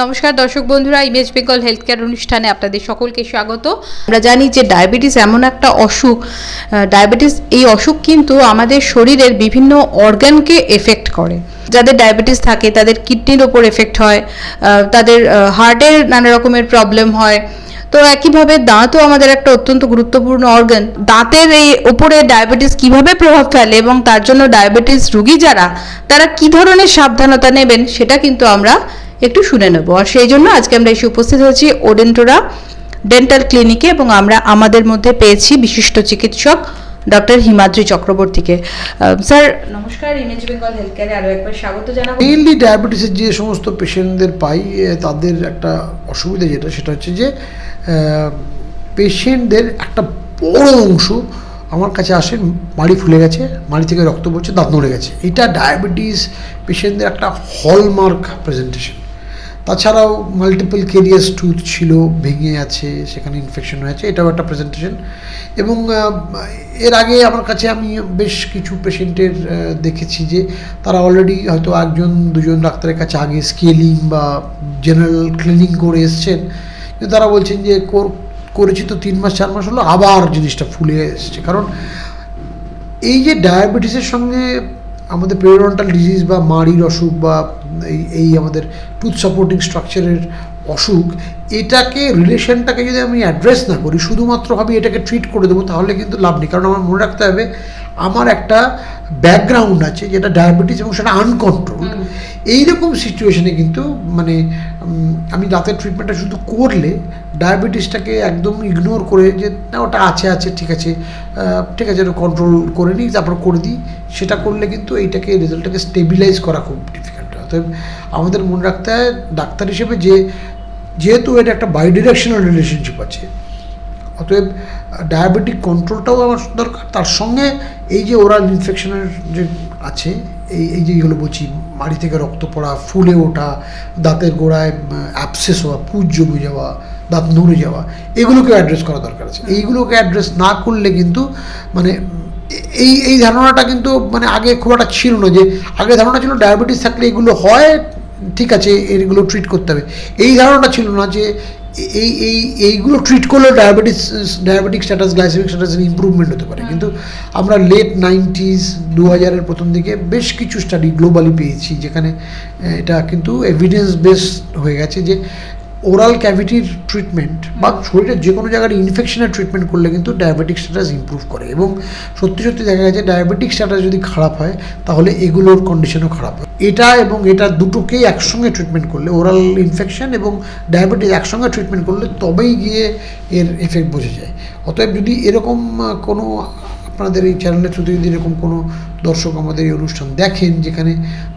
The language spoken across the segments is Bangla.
নমস্কার দর্শক বন্ধুরা ইমেজ বেঙ্গল হেলথ কেয়ার অনুষ্ঠানে আপনাদের সকলকে স্বাগত। আমরা জানি যে ডায়াবেটিস এমন একটা অসুখ ডায়াবেটিস এই অসুখ কিন্তু আমাদের শরীরের বিভিন্ন অর্গানকে এফেক্ট করে। যাদের ডায়াবেটিস থাকে, তাদের কিডনির ওপর এফেক্ট হয় তাদের হার্টের নানা রকমের প্রবলেম হয়। তো একইভাবে দাঁতও আমাদের একটা অত্যন্ত গুরুত্বপূর্ণ অর্গান। দাঁতের এই ওপরে ডায়াবেটিস কীভাবে প্রভাব ফেলে এবং তার জন্য ডায়াবেটিস রুগী যারা, তারা কি ধরনের সাবধানতা নেবেন, সেটা কিন্তু আমরা একটু শুনে নেব। আর সেই জন্য আজকে আমরা এসে উপস্থিত হয়েছি ওডেন্টোরা ডেন্টাল ক্লিনিকে এবং আমরা আমাদের মধ্যে পেয়েছি বিশিষ্ট চিকিৎসক ডক্টর হিমাদ্রি চক্রবর্তীকে। স্যার, নমস্কার, ইমেজ বেঙ্গল হেলথ কেয়ারে আরও একবার স্বাগত জানাব। মেইনলি ডায়াবেটিসের যে সমস্ত পেশেন্টদের পাই তাদের একটা অসুবিধা যেটা, সেটা হচ্ছে যে পেশেন্টদের একটা বড় অংশ আমার কাছে আসেন মাড়ি ফুলে গেছে, মাড়ি থেকে রক্ত পড়ছে, দাঁত নড়ে গেছে। এটা ডায়াবেটিস পেশেন্টদের একটা হলমার্ক প্রেজেন্টেশন তাছাড়াও মাল্টিপল কেরিয়াস টুথ ছিল, ভেঙে আছে, সেখানে ইনফেকশন হয়েছে, এটাও একটা প্রেজেন্টেশন এবং এর আগে আমার কাছে আমি বেশ কিছু পেশেন্টের দেখেছি যে তারা অলরেডি হয়তো একজন, দুজন ডাক্তারের কাছে আগে স্কেলিং বা জেনারেল ক্লিনিং করে এসছেন। কিন্তু তারা বলছেন যে কর- করেছি তো তিন মাস, চার মাস হলো, আবার জিনিসটা ফুলে এসছে। কারণ এই যে ডায়াবেটিসের সঙ্গে আমাদের পেরিডন্টাল ডিজিজ বা মাড়ির অসুখ বা এই এই আমাদের টুথ সাপোর্টিং স্ট্রাকচারের অসুখ এটাকে রিলেশনটাকে যদি আমি অ্যাড্রেস না করি শুধুমাত্র ভাবি এটাকে ট্রিট করে দেবো তাহলে কিন্তু লাভ নেই। কারণ আমার মনে রাখতে হবে আমার একটা ব্যাকগ্রাউন্ড আছে যেটা ডায়াবেটিস এবং সেটা আনকন্ট্রোল এইরকম সিচুয়েশনে কিন্তু মানে আমি দাঁতের ট্রিটমেন্টটা শুধু করলে ডায়াবেটিসটাকে একদম ইগনোর করে যে না ওটা আছে আছে ঠিক আছে ঠিক আছে এটা কন্ট্রোল করে নিই তারপর করে দিই। সেটা করলে কিন্তু এইটাকে রেজাল্টটাকে স্টেবিলাইজ করা খুব অতএব আমাদের মনে রাখতে হয় ডাক্তার হিসেবে যে যেহেতু এটা একটা বাইডিরেকশনাল রিলেশনশিপ আছে অতএব ডায়াবেটিক কন্ট্রোলটাও আমার দরকার। তার সঙ্গে এই যে ওরাল ইনফেকশনের যে আছে এই এই যে এগুলো বলছি মাড়ি থেকে রক্ত পড়া ফুলে ওঠা দাঁতের গোড়ায় অ্যাপসেস হওয়া পুজ জমে যাওয়া দাঁত নড়ে যাওয়া এগুলোকে অ্যাড্রেস করা দরকার আছে। এইগুলোকে অ্যাড্রেস না করলে কিন্তু মানে এই এই ধারণাটা কিন্তু মানে আগে খুব একটা ছিল না যে, আগে ধারণা ছিল ডায়াবেটিস থাকলে এগুলো হয়, ঠিক আছে, এগুলো ট্রিট করতে হবে। এই ধারণাটা ছিল না যে, এই এই, এইগুলো ট্রিট করলে diabetes, diabetic status glycemic status improvement হতে পারে। কিন্তু আমরা লেট নাইনটিস দু হাজারের প্রথম দিকে বেশ কিছু স্টাডি গ্লোবালি পেয়েছি, যেখানে এটা কিন্তু এভিডেন্স বেসড হয়ে গেছে যে ওরাল ক্যাভিটির ট্রিটমেন্ট বা শরীরের যে কোনো জায়গার ইনফেকশনের ট্রিটমেন্ট করলে কিন্তু ডায়াবেটিক স্ট্যাটাস ইমপ্রুভ করে এবং সত্যি সত্যি দেখা গেছে ডায়াবেটিক স্ট্যাটাস যদি খারাপ হয়, তাহলে এগুলোর কন্ডিশনও খারাপ হয়। এটা এবং এটা দুটোকেই একসঙ্গে ট্রিটমেন্ট করলে ওরাল ইনফেকশন এবং ডায়াবেটিস একসঙ্গে ট্রিটমেন্ট করলে তবেই গিয়ে এর এফেক্ট বোঝা যায়। অতএব যদি এরকম কোনো আপনাদের এই চ্যানেলে যদি এরকম কোনো দর্শক আমাদের এই অনুষ্ঠান দেখেন, যেখানে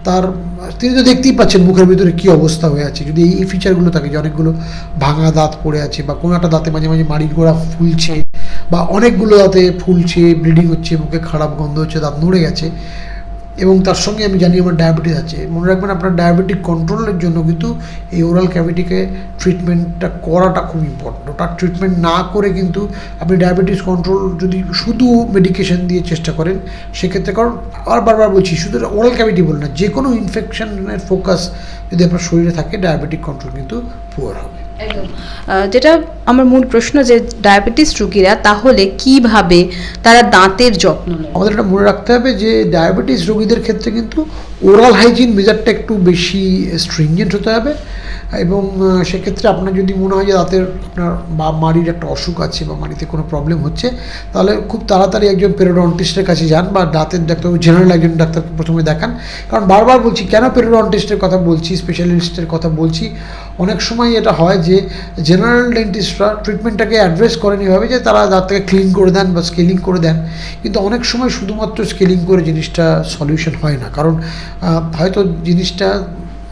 তার, তিনি তো দেখতেই পাচ্ছেন মুখের ভিতরে কী অবস্থা হয়ে আছে। যদি এই ফিচারগুলো থাকে যে অনেকগুলো ভাঙা দাঁত পড়ে আছে বা কোনো একটা দাঁতে মাঝে মাঝে মাড়ির গোড়া ফুলছে বা অনেকগুলো দাঁতে ফুলছে ব্লিডিং হচ্ছে, মুখে খারাপ গন্ধ হচ্ছে, দাঁত নড়ে গেছে এবং তার সঙ্গে আমি জানি আমার ডায়াবেটিস আছে। মনে রাখবেন আপনার ডায়াবেটিক কন্ট্রোলের জন্য কিন্তু এই ওরাল ক্যাভিটিকে ট্রিটমেন্টটা করাটা খুব ইম্পর্টেন্ট ওটা ট্রিটমেন্ট না করে কিন্তু আপনি ডায়াবেটিস কন্ট্রোল যদি শুধু মেডিকেশন দিয়ে চেষ্টা করেন, সেক্ষেত্রে কারণ আর বারবার বলছি, শুধু ওরাল ক্যাভিটি বল না যে কোনো ইনফেকশনের ফোকাস যদি আপনার শরীরে থাকে ডায়াবেটিক কন্ট্রোল কিন্তু পুয়ার হবে। একদম। যেটা আমার মূল প্রশ্ন যে ডায়াবেটিস রোগীরা তাহলে কীভাবে তারা দাঁতের যত্ন নেয়? আমাদের এটা মনে রাখতে হবে যে ডায়াবেটিস রোগীদের ক্ষেত্রে কিন্তু ওরাল হাইজিন মেজারটা একটু বেশি স্ট্রিংজেন্ট হতে হবে। এবং সেক্ষেত্রে আপনার যদি মনে হয় যে দাঁতের আপনার বা মাড়ির একটা অসুখ আছে বা মাড়িতে কোনো প্রবলেম হচ্ছে, তাহলে খুব তাড়াতাড়ি একজন পেরোডন্টিস্টের কাছে যান বা দাঁতের ডাক্তার জেনারেল একজন ডাক্তারকে প্রথমে দেখান। কারণ বারবার বলছি, কেন পেরোডন্টিস্টের কথা বলছি স্পেশালিস্টের কথা বলছি? অনেক সময় এটা হয় যে জেনারেল ডেন্টিস্টরা ট্রিটমেন্টটাকে অ্যাড্রেস করেন এভাবে যে তারা দাঁতটাকে ক্লিন করে দেন বা স্কেলিং করে দেন। কিন্তু অনেক সময় শুধুমাত্র স্কেলিং করে জিনিসটা সলিউশন হয় না। কারণ হয়তো জিনিসটা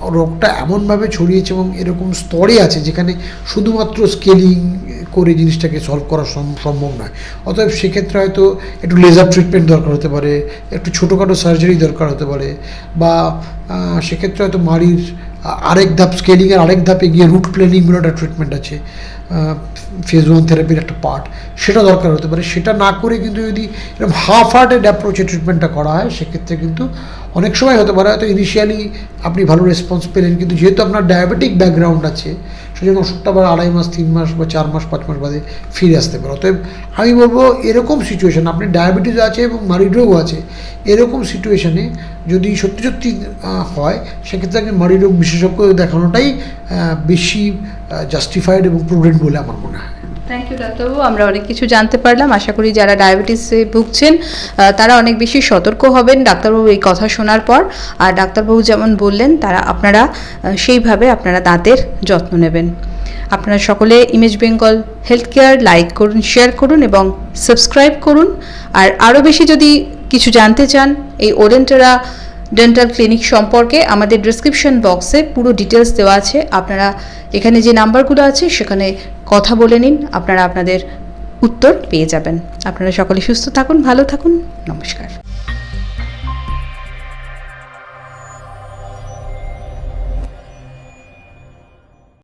রোগটা এমনভাবে ছড়িয়েছে এবং এরকম স্তরে আছে যেখানে শুধুমাত্র স্কেলিং করে জিনিসটাকে সলভ করা সম- সম্ভব নয়। অতএব সেক্ষেত্রে হয়তো একটু লেজার ট্রিটমেন্ট দরকার হতে পারে, একটু ছোটোখাটো সার্জারি দরকার হতে পারে বা সেক্ষেত্রে হয়তো মাড়ির আরেক ধাপ স্কেলিংয়ের আরেক ধাপে গিয়ে রুট প্ল্যানিং বলে একটা ট্রিটমেন্ট আছে ফেজ ওয়ান থেরাপির একটা পার্ট সেটা দরকার হতে পারে। সেটা না করে কিন্তু যদি এরকম হাফ হার্টেড অ্যাপ্রোচে ট্রিটমেন্টটা করা হয়, সেক্ষেত্রে কিন্তু অনেক সময় হতে পারে হয়তো ইনিশিয়ালি আপনি ভালো রেসপন্স পেলেন, কিন্তু যেহেতু আপনার ডায়াবেটিক ব্যাকগ্রাউন্ড আছে সেজন্য ওষুধটা আবার আড়াই মাস, তিন মাস বা চার মাস, পাঁচ মাস বাদে ফিরে আসতে পারে। অতএব আমি বলব এরকম সিচুয়েশান আপনি ডায়াবেটিস আছে এবং মারিড রোগও আছে, এরকম সিচুয়েশানে যদি সত্যি সত্যি হয়, সেক্ষেত্রে আপনি মারিড রোগ বিশেষজ্ঞ দেখানোটাই বেশি জাস্টিফাইড এবং প্রুডেন্ট বলে আমার মনে হয়। থ্যাংক ইউ ডাক্তারবাবু আমরা অনেক কিছু জানতে পারলাম। আশা করি যারা ডায়াবেটিসে ভুগছেন তারা অনেক বেশি সতর্ক হবেন ডাক্তারবাবু এই কথা শোনার পর। আর ডাক্তারবাবু যেমন বললেন, তারা আপনারা সেইভাবে আপনারা দাঁতের যত্ন নেবেন। আপনারা সকলে image Bengal health care like করুন শেয়ার করুন এবং সাবস্ক্রাইব করুন। আর আরও বেশি যদি কিছু জানতে চান, এই ওরেন্টেরা ডেন্টাল ক্লিনিক সম্পর্কে আমাদের ডিসক্রিপশন বক্সে পুরো ডিটেলস দেওয়া আছে। আপনারা এখানে যে নাম্বারগুলো আছে, সেখানে কথা বলে নিন, আপনারা আপনাদের উত্তর পেয়ে যাবেন। আপনারা সকলে সুস্থ থাকুন, ভালো থাকুন, নমস্কার।